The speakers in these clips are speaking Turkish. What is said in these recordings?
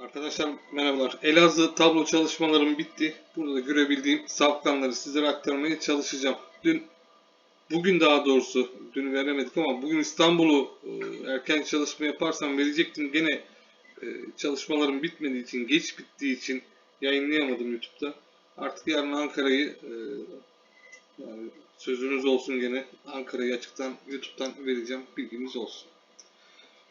Arkadaşlar merhabalar. Elazığ tablo çalışmalarım bitti. Burada da görebildiğim safkanları sizlere aktarmaya çalışacağım. Dün, bugün daha doğrusu, dün veremedik ama bugün İstanbul'u e, erken çalışma yaparsam verecektim. Gene e, çalışmalarım bitmediği için, geç bittiği için yayınlayamadım YouTube'da. Artık yarın Ankara'yı e, yani sözünüz olsun gene Ankara'yı açıktan YouTube'dan vereceğim. Bilginiz olsun.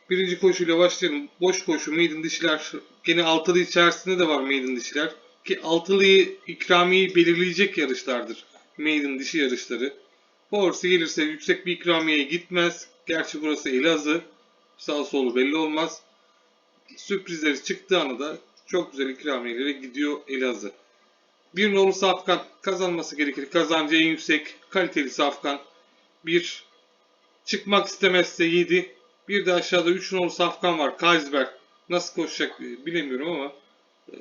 Birinci koşuyla başlayalım. Boş koşu maiden dişiler. Gene altılı içerisinde de var maiden dişiler. Ki altılıyı ikramiyeyi belirleyecek yarışlardır. Maiden dişi yarışları. Force gelirse yüksek bir ikramiyeye gitmez. Gerçi burası Elazığ. Sağ solu belli olmaz. Sürprizleri çıktığı anda çok güzel ikramiyelere gidiyor Elazığ. Bir nolu safkan kazanması gerekir. Kazancı en yüksek kaliteli safkan. Bir çıkmak istemezse 7. Bir de aşağıda 3 nolu safkan var. Kaisberg. Nasıl koşacak e, bilemiyorum ama e,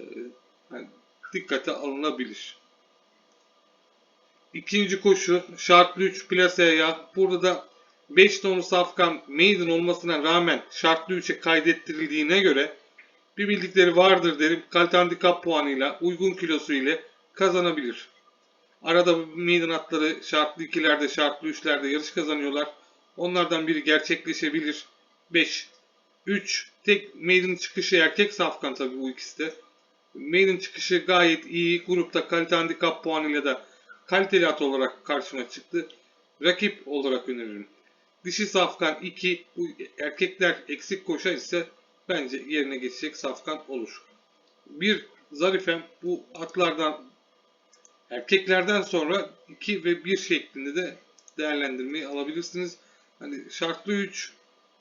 yani dikkate alınabilir. İkinci koşu şartlı 3 plasaya. Burada da 5 nolu safkan maiden olmasına rağmen şartlı 3'e kaydettirildiğine göre bir bildikleri vardır derim. Kalite handikap puanıyla uygun kilosu ile kazanabilir. Arada maiden atları şartlı 2'lerde şartlı 3'lerde yarış kazanıyorlar. Onlardan biri gerçekleşebilir. 5. 3. Tek maiden çıkışı erkek safkan tabii bu ikisi de. Maiden çıkışı gayet iyi. Grupta kalite handikap puanıyla da kaliteli at olarak karşıma çıktı. Rakip olarak öneririm. Dişi safkan 2. Bu erkekler eksik koşar ise bence yerine geçecek safkan olur. Bir zarifem bu atlardan erkeklerden sonra 2 ve 1 şeklinde de değerlendirmeyi alabilirsiniz. Hani şartlı 3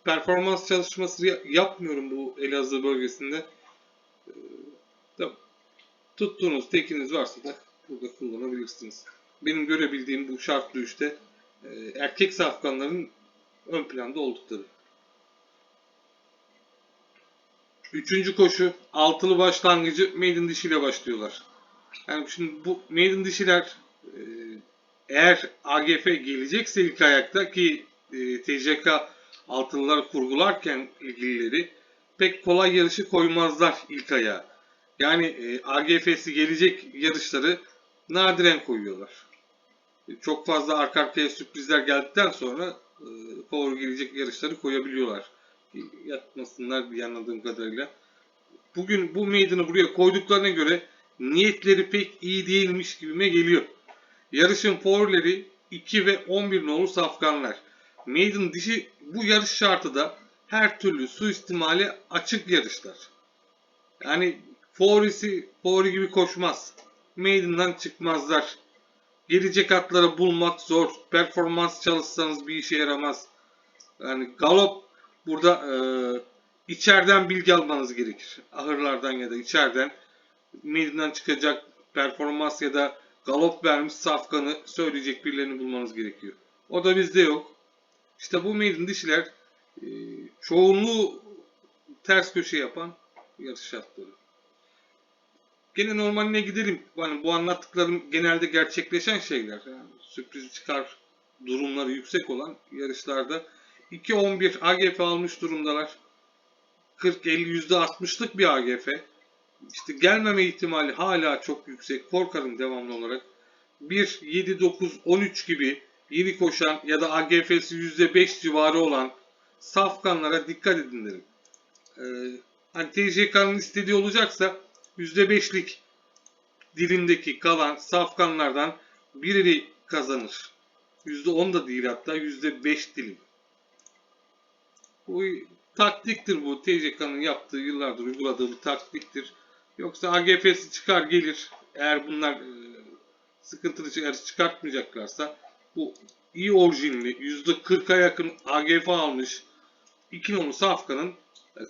performans çalışması ya- yapmıyorum bu Elazığ bölgesinde. Ee, da- tuttuğunuz tekiniz varsa da burada kullanabilirsiniz. Benim görebildiğim bu şartlı 3'te e, erkek safkanların ön planda oldukları. Üçüncü koşu altılı başlangıcı maiden dişiyle başlıyorlar. Yani şimdi bu maiden dişiler e, eğer AGF gelecekse ilk ayakta ki e, TCK altılılar kurgularken ilgilileri pek kolay yarışı koymazlar ilk ayağa. Yani e, AGF'si gelecek yarışları nadiren koyuyorlar. E, çok fazla arka arkaya sürprizler geldikten sonra e, power gelecek yarışları koyabiliyorlar. E, Yatmasınlar bir anladığım kadarıyla. Bugün bu meydanı buraya koyduklarına göre niyetleri pek iyi değilmiş gibime geliyor. Yarışın powerleri 2 ve 11 nolu safkanlar. Maiden dişi bu yarış şartı da her türlü suistimale açık yarışlar. Yani Forisi Fori gibi koşmaz. Maiden'dan çıkmazlar. Gelecek atları bulmak zor. Performans çalışsanız bir işe yaramaz. Yani galop burada e, içeriden bilgi almanız gerekir. Ahırlardan ya da içeriden Maiden'dan çıkacak performans ya da galop vermiş safkanı söyleyecek birilerini bulmanız gerekiyor. O da bizde yok. İşte bu maiden dişiler e, çoğunluğu ters köşe yapan yarış şartları. Gene normaline gidelim. Yani bu anlattıklarım genelde gerçekleşen şeyler. Yani sürpriz çıkar durumları yüksek olan yarışlarda 2-11 AGF almış durumdalar. 40-50 %60'lık bir AGF. İşte gelmeme ihtimali hala çok yüksek. Korkarım devamlı olarak. 1, 7, 9, 13 gibi yeni koşan ya da AGF'si %5 civarı olan safkanlara dikkat edin derim. Ee, hani TCK'nın istediği olacaksa %5'lik dilimdeki kalan safkanlardan biri kazanır. %10 da değil hatta %5 dilim. Bu taktiktir bu. TCK'nın yaptığı yıllardır uyguladığı bir taktiktir. Yoksa AGF'si çıkar gelir. Eğer bunlar e, sıkıntılı yarış çıkartmayacaklarsa bu iyi orijinli %40'a yakın AGF almış 2 nolu Safkan'ın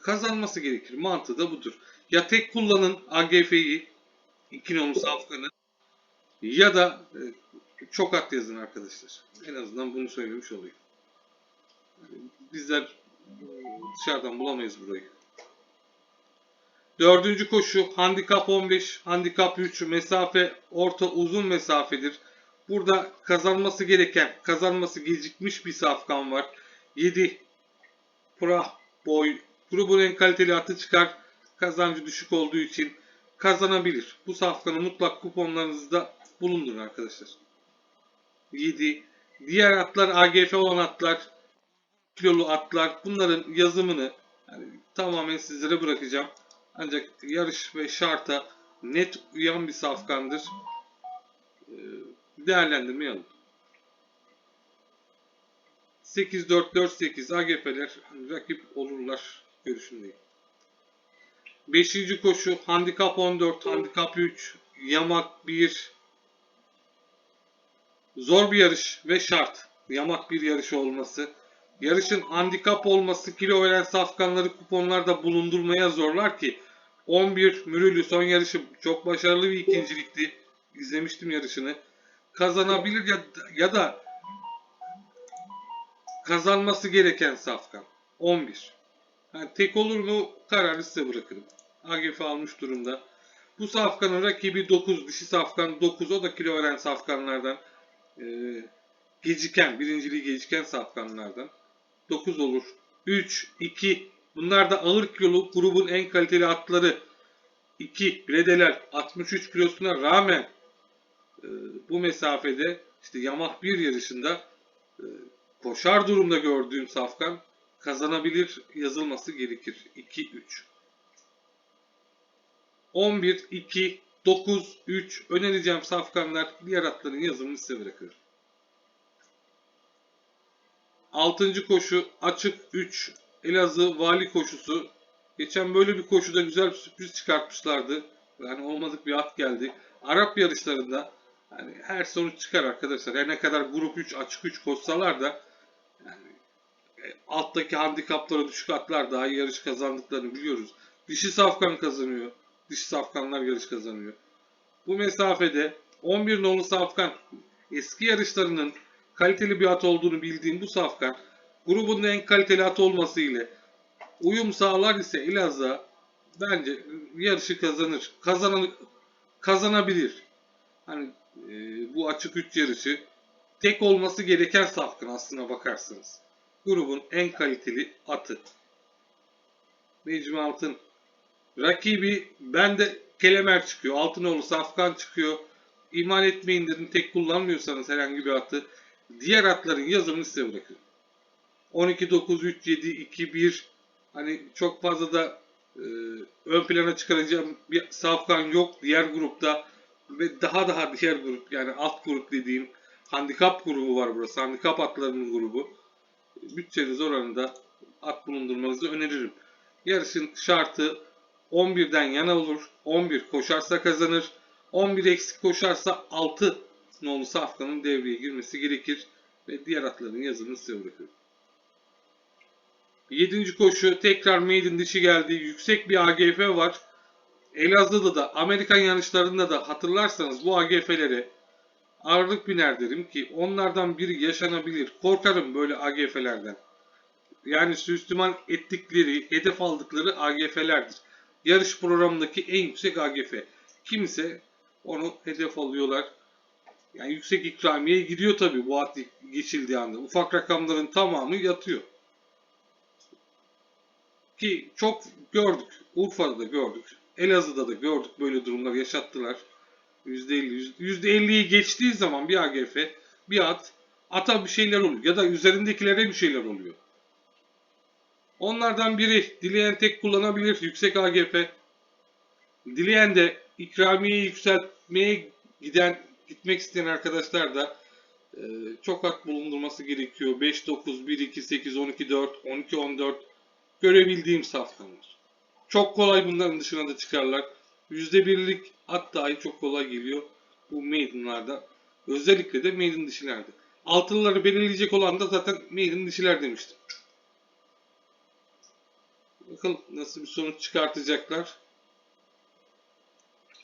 kazanması gerekir. Mantığı da budur. Ya tek kullanın AGF'yi 2 nolu Safkan'ı ya da e, çok at yazın arkadaşlar. En azından bunu söylemiş olayım. Bizler dışarıdan bulamayız burayı. Dördüncü koşu handikap 15, handikap 3 mesafe orta uzun mesafedir. Burada kazanması gereken, kazanması gecikmiş bir safkan var. 7 Prah boy grubun en kaliteli atı çıkar. kazancı düşük olduğu için kazanabilir. Bu safkanı mutlak kuponlarınızda bulundurun arkadaşlar. 7. Diğer atlar AGF olan atlar, kilolu atlar. Bunların yazımını yani tamamen sizlere bırakacağım. Ancak yarış ve şarta net uyan bir safkandır. Değerlendirmeyi alın. 8-4-4-8 AGF'ler rakip olurlar görüşündeyim. 5. koşu handikap 14, handikap 3, yamak 1. Zor bir yarış ve şart. Yamak bir yarışı olması. Yarışın handikap olması kilo veren safkanları kuponlarda bulundurmaya zorlar ki 11 Mürülü son yarışı çok başarılı bir ikincilikti. İzlemiştim yarışını. Kazanabilir ya, ya da kazanması gereken safkan. 11. Yani tek olur mu kararı size bırakırım. AGF almış durumda. Bu safkanın rakibi 9. Dişi safkan 9. O da kilo veren safkanlardan. Ee, geciken, birinciliği geciken safkanlardan. 9 olur. 3, 2. Bunlar da ağır kilolu grubun en kaliteli atları. 2. Bredeler 63 kilosuna rağmen e, bu mesafede işte Yamah 1 yarışında e, koşar durumda gördüğüm safkan kazanabilir yazılması gerekir. 2 3 11 2 9 3 önereceğim safkanlar diğer atların yazımını size bırakıyorum. 6. koşu açık 3 Elazığ vali koşusu. Geçen böyle bir koşuda güzel bir sürpriz çıkartmışlardı. Yani olmadık bir at geldi. Arap yarışlarında yani her sonuç çıkar arkadaşlar. Her ne kadar grup 3 açık 3 koşsalar da yani e, alttaki handikaplara düşük atlar daha iyi yarış kazandıklarını biliyoruz. Dişi safkan kazanıyor. Dişi safkanlar yarış kazanıyor. Bu mesafede 11 nolu safkan eski yarışlarının kaliteli bir at olduğunu bildiğim bu safkan grubun en kaliteli at olması ile uyum sağlar ise Elazığ bence yarışı kazanır. Kazanan, kazanabilir. Hani e, bu açık 3 yarışı tek olması gereken safkan aslına bakarsanız. Grubun en kaliteli atı. Necmi Altın. Rakibi bende Kelemer çıkıyor. Altınoğlu Safkan çıkıyor. İman etmeyin dedim. Tek kullanmıyorsanız herhangi bir atı. Diğer atların yazımını size bırakıyorum. 12, 9, 3, 7, 2, 1 hani çok fazla da e, ön plana çıkaracağım bir safkan yok diğer grupta ve daha daha diğer grup yani alt grup dediğim handikap grubu var burası. Handikap atlarının grubu. Bütçeniz oranında at bulundurmanızı öneririm. Yarışın şartı 11'den yana olur. 11 koşarsa kazanır. 11 eksik koşarsa 6 nolu safkanın devreye girmesi gerekir. Ve diğer atların yazımını size bırakıyorum. 7. koşu tekrar maiden dişi geldi. Yüksek bir AGF var. Elazığ'da da Amerikan yarışlarında da hatırlarsanız bu AGF'lere ağırlık biner derim ki onlardan biri yaşanabilir. Korkarım böyle AGF'lerden. Yani Süslüman ettikleri, hedef aldıkları AGF'lerdir. Yarış programındaki en yüksek AGF. Kimse onu hedef alıyorlar. Yani yüksek ikramiye gidiyor tabii bu at geçildiği anda. Ufak rakamların tamamı yatıyor. Ki çok gördük. Urfa'da da gördük. Elazığ'da da gördük böyle durumlar yaşattılar. %50, %50'yi geçtiği zaman bir AGF, bir at, ata bir şeyler oluyor. Ya da üzerindekilere bir şeyler oluyor. Onlardan biri dileyen tek kullanabilir yüksek AGF. Dileyen de ikramiyeyi yükseltmeye giden gitmek isteyen arkadaşlar da e, çok at bulundurması gerekiyor. 5 9 1 2 8 12 4 12 14 görebildiğim safkanlar. Çok kolay bunların dışına da çıkarlar. %1'lik at dahi çok kolay geliyor bu maidenlarda. Özellikle de maiden dişilerde. Altınları belirleyecek olan da zaten maiden dişiler demiştim. Bakalım nasıl bir sonuç çıkartacaklar.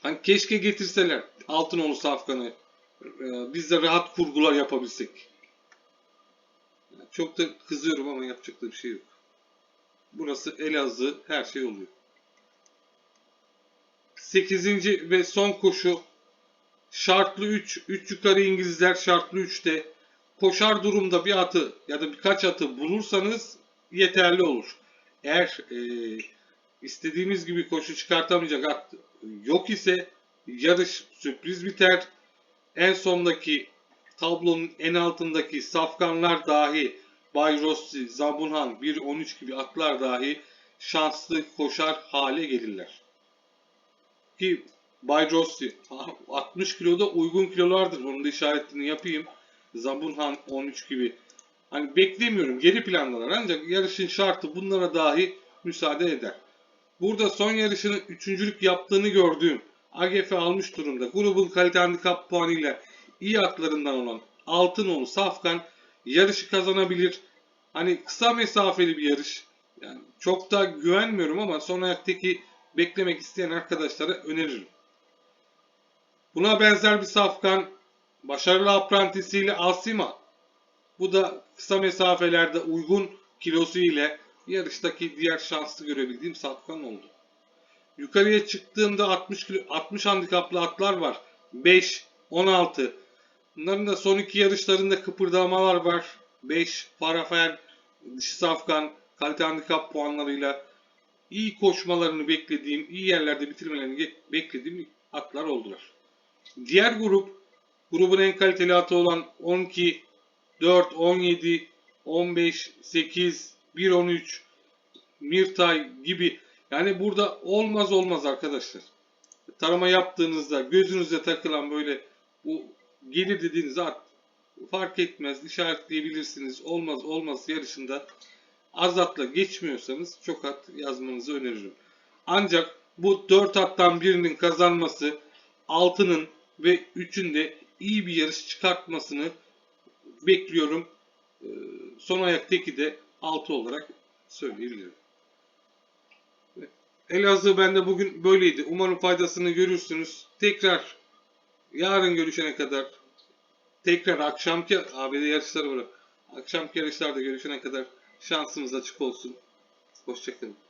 Hani keşke getirseler Altınoğlu Safkan'ı. Ee, biz de rahat kurgular yapabilsek. Çok da kızıyorum ama yapacak da bir şey yok. Burası Elazığ her şey oluyor. 8. ve son koşu şartlı 3. 3 yukarı İngilizler şartlı 3'te koşar durumda bir atı ya da birkaç atı bulursanız yeterli olur. Eğer e, istediğimiz gibi koşu çıkartamayacak at yok ise yarış sürpriz biter. En sondaki tablonun en altındaki safkanlar dahi Bay Rossi, Zabunhan, 1.13 gibi atlar dahi şanslı koşar hale gelirler. Ki Bay Rossi 60 kiloda uygun kilolardır. Onun da işaretini yapayım. Zabunhan 13 gibi. Hani beklemiyorum geri plandalar ancak yarışın şartı bunlara dahi müsaade eder. Burada son yarışını üçüncülük yaptığını gördüğüm AGF almış durumda. Grubun kalite handikap puanıyla iyi atlarından olan Altınolu Safkan yarışı kazanabilir. Hani kısa mesafeli bir yarış. Yani çok da güvenmiyorum ama son ayaktaki beklemek isteyen arkadaşlara öneririm. Buna benzer bir safkan başarılı aprantisiyle Asima. Bu da kısa mesafelerde uygun kilosu ile yarıştaki diğer şanslı görebildiğim safkan oldu. Yukarıya çıktığımda 60 kilo, 60 handikaplı atlar var. 5, 16. Bunların da son iki yarışlarında kıpırdamalar var. 5, Farafen, dişi safkan, kalite handikap puanlarıyla iyi koşmalarını beklediğim, iyi yerlerde bitirmelerini beklediğim atlar oldular. Diğer grup, grubun en kaliteli atı olan 12, 4, 17, 15, 8, 1, 13, Mirtay gibi. Yani burada olmaz olmaz arkadaşlar. Tarama yaptığınızda gözünüze takılan böyle bu gelir dediğiniz at fark etmez işaretleyebilirsiniz. Olmaz olmaz yarışında az atla geçmiyorsanız çok at yazmanızı öneririm. Ancak bu 4 attan birinin kazanması altının ve 3'ün de iyi bir yarış çıkartmasını bekliyorum. Ee, Son ayaktaki de 6 olarak söyleyebilirim. Elazığ bende bugün böyleydi. Umarım faydasını görürsünüz. Tekrar yarın görüşene kadar tekrar akşamki ABD yarışları var. Akşamki yarışlarda görüşene kadar şansımız açık olsun. Hoşçakalın.